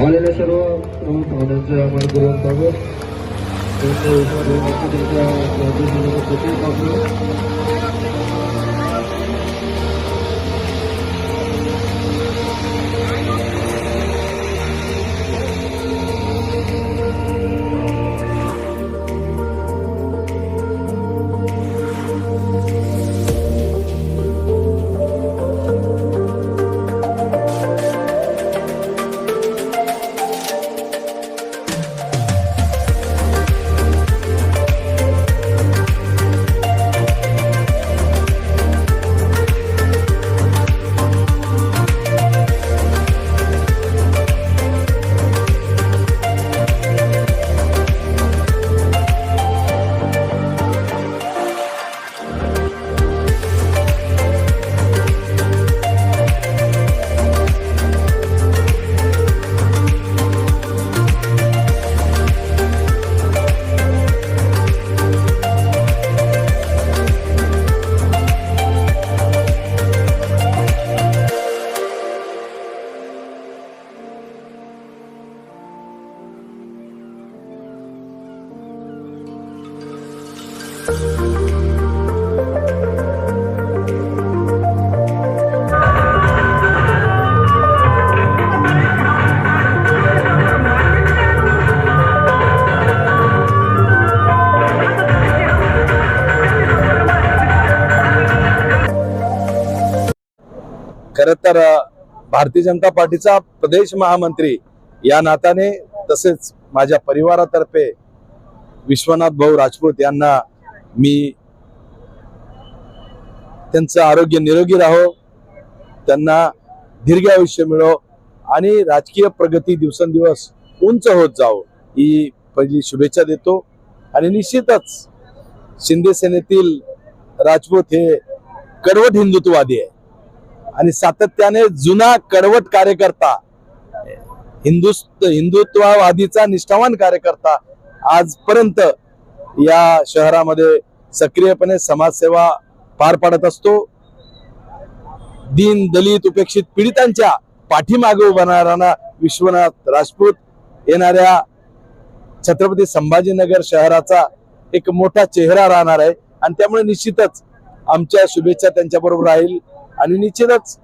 आलेल्या सर्व प्रमुख पाहुण्यांचं आम्हाला करून स्वागत खर तर भारतीय जनता पार्टीचा प्रदेश महामंत्री या नात्याने तसेच माझ्या परिवारातर्फे विश्वनाथ भाऊ राजपूत यांना मी त्यांचं आरोग्य निरोगी राहो त्यांना दीर्घ आयुष्य मिळो आणि राजकीय प्रगती दिवसेंदिवस उंच होत जावो ही पहिली शुभेच्छा देतो. आणि निश्चितच शिंदे सेनेतील राजपूत हे कडवट हिंदुत्ववादी आहे आणि सातत्याने जुना कडवट कार्यकर्ता हिंदू हिंदुत्ववादीचा निष्ठावान कार्यकर्ता आजपर्यंत या शहरामध्ये सक्रियपणे समाजसेवा पार पाडत असतो. दीन दलित उपेक्षित पीडितांच्या पाठीमागे उभा विश्वनाथ राजपूत येणाऱ्या छत्रपती संभाजीनगर शहराचा एक मोठा चेहरा राहणार आहे. आणि त्यामुळे निश्चितच आमच्या शुभेच्छा त्यांच्याबरोबर राहील. आणि निश्चितच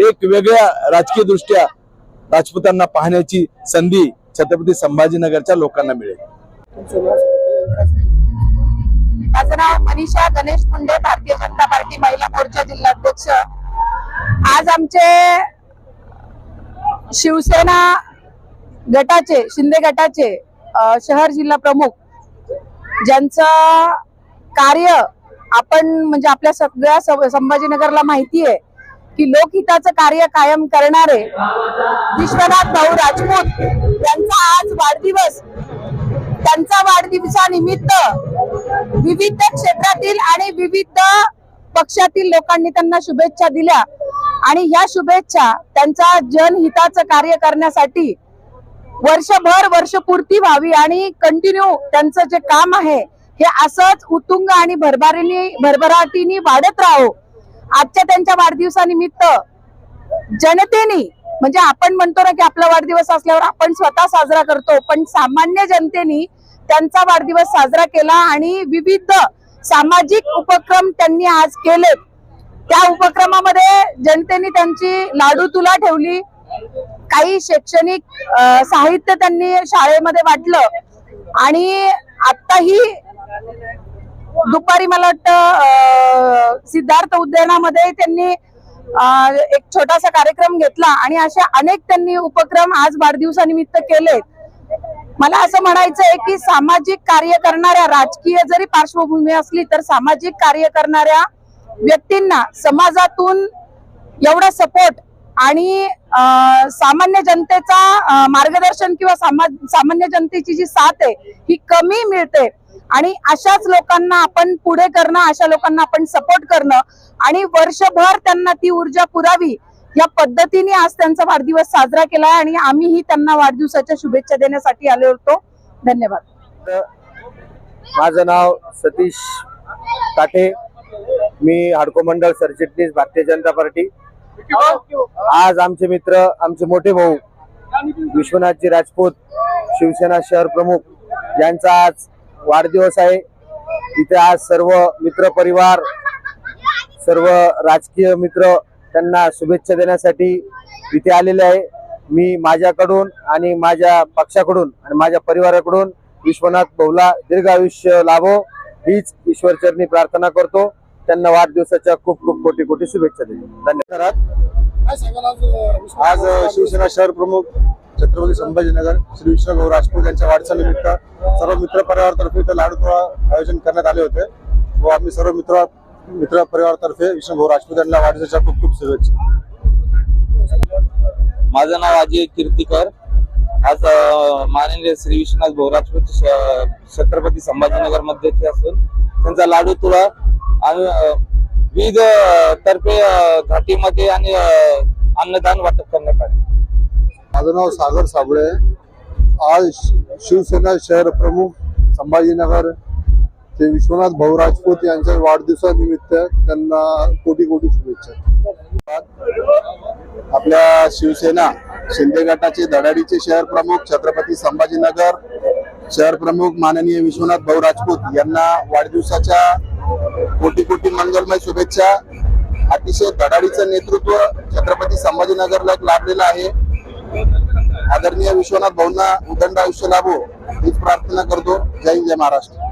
एक वेगळ्या राजकीय दृष्ट्या राजपूतांना पाहण्याची संधी छत्रपती संभाजीनगरच्या लोकांना मिळेल. माझं नाव मनीषा गणेश मुंडे भारतीय जनता पार्टी महिला मोर्चा जिल्हाध्यक्ष. आज आमचे शिवसेना गटाचे शिंदे गटाचे शहर जिल्हा प्रमुख ज्यांचं कार्य आपण म्हणजे आपल्या सगळ्या सं- संभाजीनगरला माहिती आहे की लोकहिताचं कार्य कायम करणारे विश्वनाथ भाऊ राजपूत यांचा आज वाढदिवस. त्यांचा वाढदिवसानिमित्त विविध क्षेत्रातील आणि विविध पक्षातील लोकांनी त्यांना शुभेच्छा दिल्या. आणि ह्या शुभेच्छा त्यांचा जनहिताचं कार्य करण्यासाठी वर्षभर वर्षपूर्ती व्हावी आणि कंटिन्यू त्यांचं जे काम आहे हे असंच उत्तुंग आणि भरभराटीने भरभराटीने वाढत राहो. आजच्या त्यांच्या वाढदिवसानिमित्त जनतेने म्हणजे आपण म्हणतो ना की आपला वाढदिवस असल्यावर आपण स्वतः साजरा करतो पण सामान्य जनतेने त्यांचा वाढदिवस साजरा केला आणि विविध सामाजिक उपक्रम त्यांनी आज केलेत. त्या उपक्रमामध्ये जनतेने त्यांची लाडू तुला ठेवली. काही शैक्षणिक साहित्य त्यांनी शाळेमध्ये वाटलं. आणि आत्ताही दुपारी मला वाटतं सिद्धार्थ उद्यानामध्ये त्यांनी एक छोटासा कार्यक्रम घेतला आणि अशा अनेक त्यांनी उपक्रम आज वाढदिवसानिमित्त केलेत. मला असं म्हणायचं आहे की सामाजिक कार्य करणाऱ्या राजकीय जरी पार्श्वभूमी असली तर सामाजिक कार्य करणाऱ्या व्यक्तींना समाजातून एवढा सपोर्ट आणि सामान्य जनतेचा मार्गदर्शन किंवा सामा- सामान्य जनतेची जी साथ आहे ही कमी मिळते. आणि अशाच लोकांना आपण पुढे करणं अशा लोकांना आपण सपोर्ट करणं आणि वर्षभर त्यांना ती ऊर्जा पुरावी या पद्धतीने आज त्यांचा वाढदिवस साजरा केला आणि आम्हीही त्यांना वाढदिवसाच्या शुभेच्छा देण्यासाठी आलो होतो. धन्यवाद. माझं नाव सतीश काठे मी हाडको मंडळ सरचिटणीस भारतीय जनता पार्टी. आज आमचे मित्र आमचे मोठे भाऊ विश्वनाथजी राजपूत शिवसेना शहर प्रमुख यांचा आज वाढदिवस आहे. इथे आज सर्व मित्र परिवार सर्व राजकीय मित्र त्यांना शुभेच्छा देण्यासाठी इथे आलेले आहे. मी माझ्याकडून आणि माझ्या पक्षाकडून आणि माझ्या परिवाराकडून विश्वनाथ भाऊला दीर्घ आयुष्य लाभो हीच ईश्वरचरणी प्रार्थना करतो. त्यांना वाढदिवसाच्या खूप खूप कोटी कोटी शुभेच्छा देतो. धन्यवाद. आज शिवसेना शहर प्रमुख छत्रपती संभाजीनगर श्री विष्णुभाऊ राजपूत यांच्या वाढचालीनिमित्त सर्व मित्र परिवारातर्फे इथं लाडूतोळा आयोजन करण्यात आले होते. व आम्ही सर्व मित्र मित्र परिवारातर्फे विष्णुभाऊ राजपूत यांना वाढदिवसाच्या खूप खूप शुभेच्छा. माझं नाव अजय कीर्तीकर. आज माननीय श्री विश्वनाथ भाऊ राजपूत श- छत्रपती संभाजीनगरमध्ये असून त्यांचा लाडू तुळा आणि विविध तर्फे घाटीमध्ये आणि अन्नदान वाटप माझं नाव सागर साबळे आज शिवसेना शहर प्रमुख संभाजीनगर ते विश्वनाथ भाऊ राजपूत यांच्या वाढदिवसानिमित्त त्यांना कोटी कोटी शुभेच्छा. आपल्या शिवसेना शिंदे गटाचे धडाडीचे शहर प्रमुख छत्रपती संभाजीनगर शहर प्रमुख माननीय विश्वनाथ भाऊ राजपूत यांना वाढदिवसाच्या कोटी कोटी मंगलमय शुभेच्छा. अतिशय धडाडीचं नेतृत्व छत्रपती संभाजीनगरला लाभलेलं आहे. आदरणीय विश्वनाथ भाऊंना उदंड आयुष्य लाभो हीच प्रार्थना करतो. जय हिंद, जय महाराष्ट्र.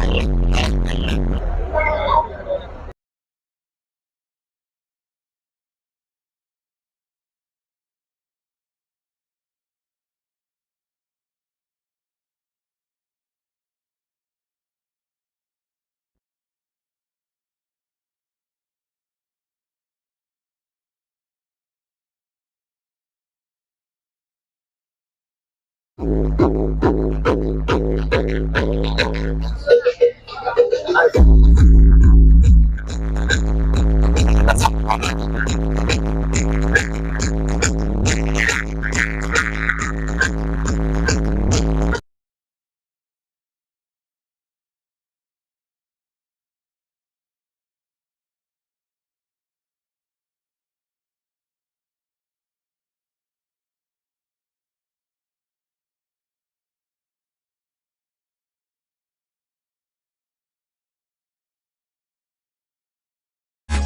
I